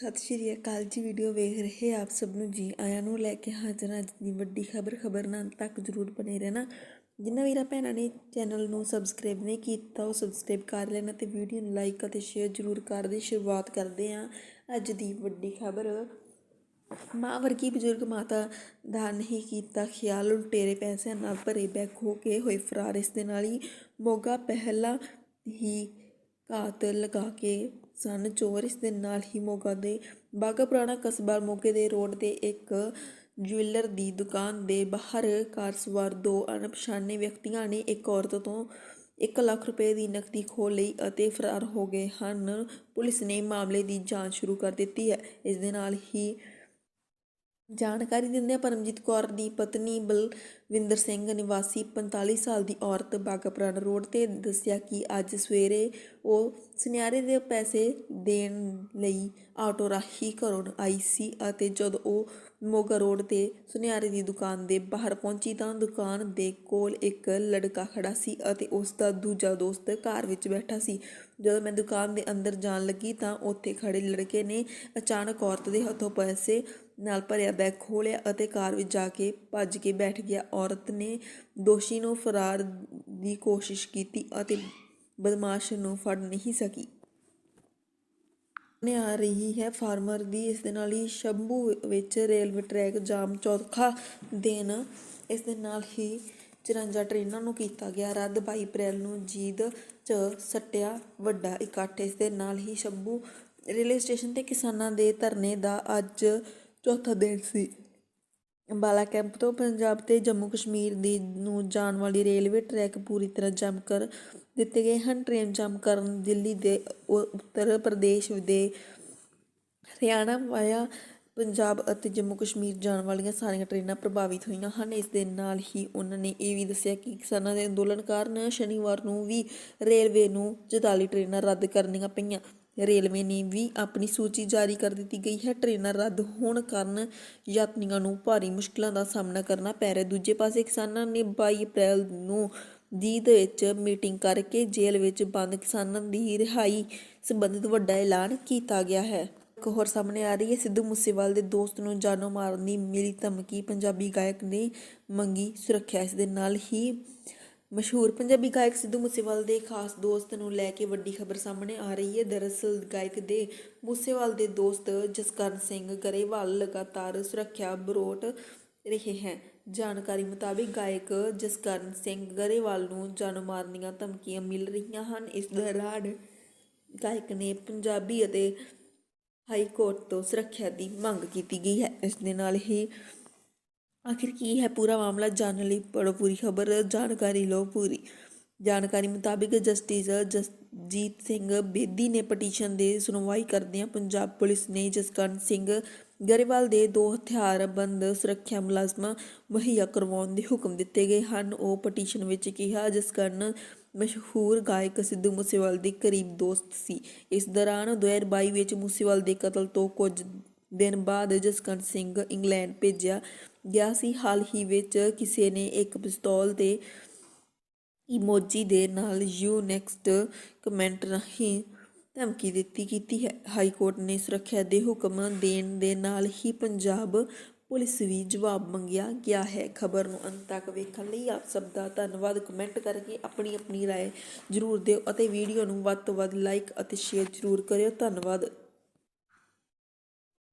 ਸਤਿ ਸ਼੍ਰੀ ਅਕਾਲ ਜੀ। ਵੀਡੀਓ ਵੇਖ ਰਹੇ ਆਪ ਸਭ ਨੂੰ ਜੀ। ਆਇਆਂ ਨੂੰ ਲੈ ਕੇ ਹਾਜ਼ਰ ਅੱਜ ਦੀ ਵੱਡੀ ਖਬਰ। ਖਬਰ ਨਾਲ ਤੱਕ ਜ਼ਰੂਰ ਬਨੇ ਰਹਿਣਾ। ਜਿੰਨਾ ਵੀਰਾਂ ਭੈਣਾਂ ਨੇ ਚੈਨਲ ਨੂੰ ਸਬਸਕ੍ਰਾਈਬ ਨਹੀਂ ਕੀਤਾ, ਉਹ ਸਬਸਕ੍ਰਾਈਬ ਕਰ ਲੈਣਾ ਤੇ ਵੀਡੀਓ ਨੂੰ ਲਾਈਕ ਅਤੇ ਸ਼ੇਅਰ ਜ਼ਰੂਰ ਕਰ ਦੇ। ਸ਼ੁਰੂਆਤ ਕਰਦੇ ਹਾਂ ਅੱਜ ਦੀ ਵੱਡੀ ਖਬਰ। ਮਾਂ ਵਰਗੀ ਬਜ਼ੁਰਗ ਮਾਤਾ ਦਾ ਨਹੀਂ ਕੀਤਾ ਖਿਆਲ। ਉਲਟੇਰੇ ਪੈਸਿਆਂ ਨਾਲ ਭਰੇ ਬੈਕ ਹੋ ਕੇ ਹੋਏ ਫਰਾਰ। ਇਸ ਦੇ ਨਾਲ ਹੀ ਮੋਗਾ ਪਹਿਲਾਂ ਹੀ ਘਾਤ ਲਗਾ ਕੇ ਸਨ। ਚੋਰ ਇਸ ਦੇ ਨਾਲ ਹੀ ਮੋਗਾ ਦੇ ਬਾਗਾ ਪੁਰਾਣਾ ਕਸਬਾ ਮੋਗੇ ਦੇ ਰੋਡ ਤੇ ਇੱਕ ਜੁਐਲਰ ਦੀ ਦੁਕਾਨ ਦੇ ਬਾਹਰ ਕਾਰ ਸਵਾਰ ਦੋ ਅਣਪਛਾਤੇ ਵਿਅਕਤੀਆਂ ਨੇ ਇੱਕ ਔਰਤ ਤੋਂ 1 ਲੱਖ ਰੁਪਏ ਦੀ ਨਕਦੀ ਖੋਹ ਲਈ ਅਤੇ ਫਰਾਰ ਹੋ ਗਏ ਹਨ। ਪੁਲਿਸ ਨੇ ਮਾਮਲੇ ਦੀ ਜਾਂਚ ਸ਼ੁਰੂ ਕਰ ਦਿੱਤੀ ਹੈ। ਇਸ ਦੇ ਨਾਲ ਹੀ ਜਾਣਕਾਰੀ ਦਿੰਦਿਆਂ ਪਰਮਜੀਤ ਕੌਰ ਦੀ ਪਤਨੀ ਬਲਵਿੰਦਰ ਸਿੰਘ ਨਿਵਾਸੀ 45 ਸਾਲ ਦੀ ਔਰਤ ਬਾਗਾਪੁਰਾਣਾ ਰੋਡ ਤੇ ਦੱਸਿਆ ਕਿ ਅੱਜ ਸਵੇਰੇ ਉਹ ਸੁਨਿਆਰੇ ਦੇ ਪੈਸੇ ਦੇਣ ਲਈ ਆਟੋ ਰਾਹੀਂ ਘਰੋਂ ਆਈ ਸੀ ਅਤੇ ਜਦੋਂ ਉਹ ਮੋਗਾ ਰੋਡ ਤੇ ਸੁਨਿਆਰੇ ਦੀ ਦੁਕਾਨ ਦੇ ਬਾਹਰ ਪਹੁੰਚੀ ਤਾਂ ਦੁਕਾਨ ਦੇ ਕੋਲ ਇੱਕ ਲੜਕਾ ਖੜਾ ਸੀ ਅਤੇ ਉਸ ਦਾ ਦੂਜਾ ਦੋਸਤ ਕਾਰ ਵਿੱਚ ਬੈਠਾ ਸੀ। ਜਦੋਂ ਮੈਂ ਦੁਕਾਨ ਦੇ ਅੰਦਰ ਜਾਣ ਲੱਗੀ ਤਾਂ ਉੱਥੇ ਖੜੇ ਲੜਕੇ ਨੇ ਅਚਾਨਕ ਔਰਤ ਦੇ ਹੱਥੋਂ ਪੈਸੇ ਨਾਲ ਭਰਿਆ ਬੈਗ ਖੋਲਿਆ ਅਤੇ ਕਾਰ ਵਿੱਚ ਜਾ ਕੇ ਭੱਜ ਕੇ ਬੈਠ ਗਿਆ। ਔਰਤ ਨੇ ਦੋਸ਼ੀ ਨੂੰ ਫਰਾਰ ਦੀ ਕੋਸ਼ਿਸ਼ ਕੀਤੀ ਅਤੇ ਬਦਮਾਸ਼ ਨੂੰ ਫੜ ਨਹੀਂ ਸਕੀ। ਨੇ ਆ ਰਹੀ ਹੈ ਫਾਰਮਰ ਦੀ, ਇਸ ਦੇ ਨਾਲ ਹੀ ਸ਼ੰਭੂ ਵਿੱਚ ਰੇਲਵੇ ਟਰੈਕ ਜਾਮ ਚੌਥਾ ਦਿਨ। ਇਸ ਦੇ ਨਾਲ ਹੀ 54 ਟ੍ਰੇਨਾਂ ਨੂੰ ਕੀਤਾ ਗਿਆ ਰੱਦ। 22 ਅਪ੍ਰੈਲ ਨੂੰ ਜੀਦ ਚ ਸੱਟਿਆ ਵੱਡਾ ਇਕੱਠ। ਇਸ ਦੇ ਨਾਲ ਹੀ ਸ਼ੰਭੂ ਰੇਲਵੇ ਸਟੇਸ਼ਨ ਤੇ ਕਿਸਾਨਾਂ ਦੇ ਧਰਨੇ ਦਾ ਅੱਜ ਚੌਥਾ ਦਿਨ ਸੀ। ਅੰਬਾਲਾ ਕੈਂਪ ਤੋਂ ਪੰਜਾਬ ਤੇ ਜੰਮੂ ਕਸ਼ਮੀਰ ਦੀ ਨੂੰ ਜਾਣ ਵਾਲੀ ਰੇਲਵੇ ਟਰੈਕ ਪੂਰੀ ਤਰ੍ਹਾਂ ਜਾਮ ਕਰ ਦਿੱਤੇ ਗਏ ਹਨ। ਟ੍ਰੇਨ ਜਾਮ ਕਰਨ ਦਿੱਲੀ ਦੇ ਉੱਤਰ ਪ੍ਰਦੇਸ਼ ਦੇ ਹਰਿਆਣਾ ਵਾਇਆ ਪੰਜਾਬ ਅਤੇ ਜੰਮੂ ਕਸ਼ਮੀਰ ਜਾਣ ਵਾਲੀਆਂ ਸਾਰੀਆਂ ਟ੍ਰੇਨਾਂ ਪ੍ਰਭਾਵਿਤ ਹੋਈਆਂ ਹਨ। ਇਸ ਦੇ ਨਾਲ ਹੀ ਉਹਨਾਂ ਨੇ ਇਹ ਵੀ ਦੱਸਿਆ ਕਿ ਕਿਸਾਨਾਂ ਦੇ ਅੰਦੋਲਨ ਕਾਰਨ ਸ਼ਨੀਵਾਰ ਨੂੰ ਵੀ ਰੇਲਵੇ ਨੂੰ 44 ਟ੍ਰੇਨਾਂ ਰੱਦ ਕਰਨੀਆਂ ਪਈਆਂ। ਰੇਲਵੇ ਨੇ ਵੀ ਆਪਣੀ ਸੂਚੀ ਜਾਰੀ ਕਰ ਦਿੱਤੀ ਗਈ ਹੈ। ਟ੍ਰੇਨਾਂ ਰੱਦ ਹੋਣ ਕਾਰਨ ਯਾਤਰੀਆਂ ਨੂੰ ਭਾਰੀ ਮੁਸ਼ਕਲਾਂ ਦਾ ਸਾਹਮਣਾ ਕਰਨਾ ਪੈ ਰਿਹਾ। ਦੂਜੇ ਪਾਸੇ ਕਿਸਾਨਾਂ ਨੇ 22 ਅਪ੍ਰੈਲ ਨੂੰ ਜੀਂਦ ਵਿੱਚ ਮੀਟਿੰਗ ਕਰਕੇ ਜੇਲ੍ਹ ਵਿੱਚ ਬੰਦ ਕਿਸਾਨਾਂ ਦੀ ਰਿਹਾਈ ਸੰਬੰਧਿਤ ਵੱਡਾ ਐਲਾਨ ਕੀਤਾ ਗਿਆ ਹੈ। ਇੱਕ ਹੋਰ ਸਾਹਮਣੇ ਆ ਰਹੀ ਹੈ। ਸਿੱਧੂ ਮੂਸੇਵਾਲ ਦੇ ਦੋਸਤ ਨੂੰ ਜਾਨੋਂ ਮਾਰਨ ਦੀ ਮਿਲੀ ਧਮਕੀ ਪੰਜਾਬੀ ਗਾਇਕ ਨੇ ਮੰਗੀ ਸੁਰੱਖਿਆ। ਇਸ ਦੇ ਨਾਲ ਹੀ ਮਸ਼ਹੂਰ ਪੰਜਾਬੀ ਗਾਇਕ ਸਿੱਧੂ ਮੂਸੇਵਾਲ ਦੇ ਖਾਸ ਦੋਸਤ ਨੂੰ ਲੈ ਕੇ ਵੱਡੀ ਖਬਰ ਸਾਹਮਣੇ ਆ ਰਹੀ ਹੈ। ਦਰਅਸਲ ਗਾਇਕ ਦੇ ਮੂਸੇਵਾਲ ਦੇ ਦੋਸਤ ਜਸਕਰਨ ਸਿੰਘ ਗਰੇਵਾਲ ਲਗਾਤਾਰ ਸੁਰੱਖਿਆ ਬਰੋਟ ਰਹੇ ਹੈ। ਜਾਣਕਾਰੀ ਮੁਤਾਬਿਕ ਗਾਇਕ ਜਸਕਰਨ ਸਿੰਘ ਗਰੇਵਾਲ ਨੂੰ ਜਾਨੋਂ ਮਾਰਨ ਦੀਆਂ ਧਮਕੀਆਂ ਮਿਲ ਰਹੀਆਂ ਹਨ। ਇਸ ਦੌਰਾਨ ਗਾਇਕ ਨੇ ਪੰਜਾਬੀ ਅਤੇ ਹਾਈ ਕੋਰਟ ਤੋਂ ਸੁਰੱਖਿਆ ਦੀ ਮੰਗ ਕੀਤੀ ਗਈ ਹੈ। ਇਸ ਦੇ ਨਾਲ ਹੀ ਆਖਿਰ ਕੀ ਹੈ ਪੂਰਾ ਮਾਮਲਾ? ਜਾਣਨ ਲਈ ਪੜੋ ਪੂਰੀ ਖਬਰ, ਜਾਣਕਾਰੀ ਲਓ ਪੂਰੀ। ਜਾਣਕਾਰੀ ਮੁਤਾਬਿਕ ਜਸਟਿਸ ਜਸਜੀਤ ਸਿੰਘ ਬੇਦੀ ਨੇ ਪਟੀਸ਼ਨ ਦੇ ਸੁਣਵਾਈ ਕਰਦਿਆਂ ਪੰਜਾਬ ਪੁਲਿਸ ਨੇ ਜਸਕਰਨ ਸਿੰਘ ਗਰੇਵਾਲ ਦੇ ਦੋ ਹਥਿਆਰਬੰਦ ਸੁਰੱਖਿਆ ਮੁਲਾਜ਼ਮਾਂ ਮੁਹੱਈਆ ਕਰਵਾਉਣ ਦੇ ਹੁਕਮ ਦਿੱਤੇ ਗਏ ਹਨ। ਉਹ ਪਟੀਸ਼ਨ ਵਿੱਚ ਕਿਹਾ, ਜਸਕਰਨ ਮਸ਼ਹੂਰ ਗਾਇਕ ਸਿੱਧੂ ਮੂਸੇਵਾਲ ਦੇ ਕਰੀਬ ਦੋਸਤ ਸੀ। ਇਸ ਦੌਰਾਨ 2022 ਵਿੱਚ ਮੂਸੇਵਾਲ ਦੇ ਕਤਲ ਤੋਂ ਕੁਝ ਦਿਨ ਬਾਅਦ ਜਸਕਰਨ ਸਿੰਘ ਇੰਗਲੈਂਡ ਭੇਜਿਆ ਗਿਆ ਸੀ ਹਾਲ ਹੀ ਵਿੱਚ ਕਿਸੇ ਨੇ ਇੱਕ ਪਿਸਤੌਲ ਦੇ ਇਮੋਜੀ ਦੇ ਨਾਲ ਯੂ ਨੈਕਸਟ ਕਮੈਂਟ ਰਾਹੀਂ ਧਮਕੀ ਦਿੱਤੀ ਕੀਤੀ ਹੈ ਹਾਈ ਕੋਰਟ ਨੇ ਸੁਰੱਖਿਆ ਦੇ ਹੁਕਮ ਦੇਣ ਦੇ ਨਾਲ ਹੀ ਪੰਜਾਬ ਪੁਲਿਸ ਵੀ ਜਵਾਬ ਮੰਗਿਆ ਗਿਆ ਹੈ ਖਬਰ ਨੂੰ ਅੰਤ ਤੱਕ ਵੇਖਣ ਲਈ ਆਪ ਸਭ ਦਾ ਧੰਨਵਾਦ ਕਮੈਂਟ ਕਰਕੇ ਆਪਣੀ ਆਪਣੀ رائے ਜ਼ਰੂਰ ਦਿਓ ਅਤੇ ਵੀਡੀਓ ਨੂੰ ਵੱਧ ਤੋਂ ਵੱਧ ਲਾਈਕ ਅਤੇ ਸ਼ੇਅਰ ਜ਼ਰੂਰ ਕਰਿਓ ਧੰਨਵਾਦ